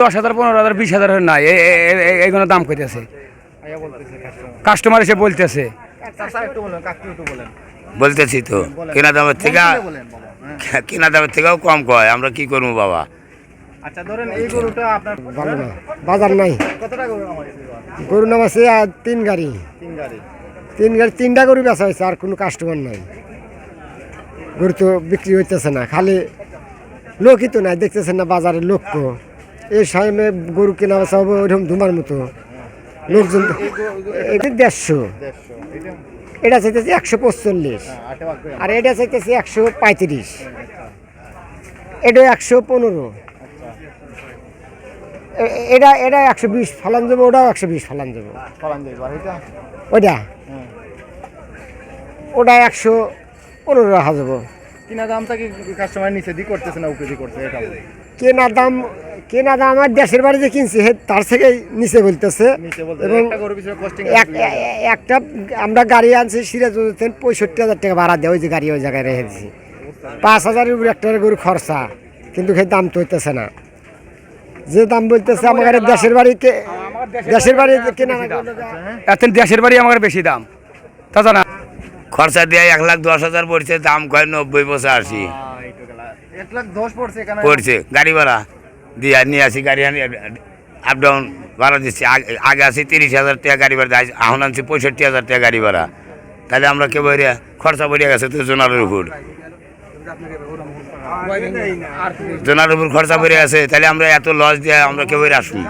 দশ হাজার পনেরো হাজার বিশ হাজার না। এ- এ- এ- এ- এইগুলো দাম কইতেছে। কাস্টমার কাস্টমার এসে বলতেছে। বলতেছি তো কেনা দামের থেকে। কেনা দামের থেকেও কম কয় আমরা কি করব বাবা? আচ্ছা ধরেন এই গরুটা আপনার ভালো না বাজার নাই। কত গরু গরু নাম আছে আর তিন গাড়ি। তিন গাড়ি। তিন গাড়ি তিনটা গরু বেচা হয়েছে আর কোনো কাস্টমার নাই। গরু তো বিক্রি হইতেছে না খালি লোকই তো নাই দেখতেছেন না বাজারে লোক তো। এই সামনে গরু কেনা বেচা হবে ওইরকম ধুমার মতো। লোকজন এটা দেড়শো। এটা চাইতেছে একশো পঁচল্লিশ। আর এটা চাইতেছে একশো পঁয়ত্রিশ। এটা একশো পনেরো। এটা এটা একশো বিশ ফালান যাব ওটাও একশো বিশ ফালান যাব ওটা হ্যাঁ। ওটা একশো পনেরো রাখা যাব কিনা দামটা কি কাস্টমার নিচে দি করতেছে না উপরে দি করছে এটা। কেনা দাম কেনা দাম আমার দেশের বাড়িতে কিনছি তার থেকে নিচে বলতেছে। এবং একটা আমরা গাড়ি আনছি সিরাজ পঁয়ষট্টি হাজার টাকা ভাড়া দেয় ওই যে গাড়ি ওই জায়গায় রেখে দিছি। পাঁচ হাজারের উপরে একটা গরু খরচা কিন্তু সেই দাম তো হইতেছে না। যে দাম বলতেছে আমার দেশের বাড়িতে দেশের বাড়ি কেনা এত দেশের বাড়ি আমার বেশি দাম। তাছাড়া না খরচা দিয়ে এক লাখ দশ হাজার পড়ছে দাম কয় নব্বই বছর আশি এক লাখ দশ পড়ছে পড়ছে গাড়ি ভাড়া। দিয়ে নিয়ে আসি গাড়ি আপ ডাউন ভাড়া দিচ্ছি। আগে আসি তিরিশ হাজার টাকা গাড়ি ভাড়া এখন আনছি পঁয়ষট্টি হাজার টাকা গাড়ি ভাড়া। তাহলে আমরা কেউ খরচা পড়ে গেছে তো জোনারের উপর। জোনার উপর খরচা পড়ে গেছে, তাহলে আমরা এত লস দিয়ে আমরা কেউ আসুন।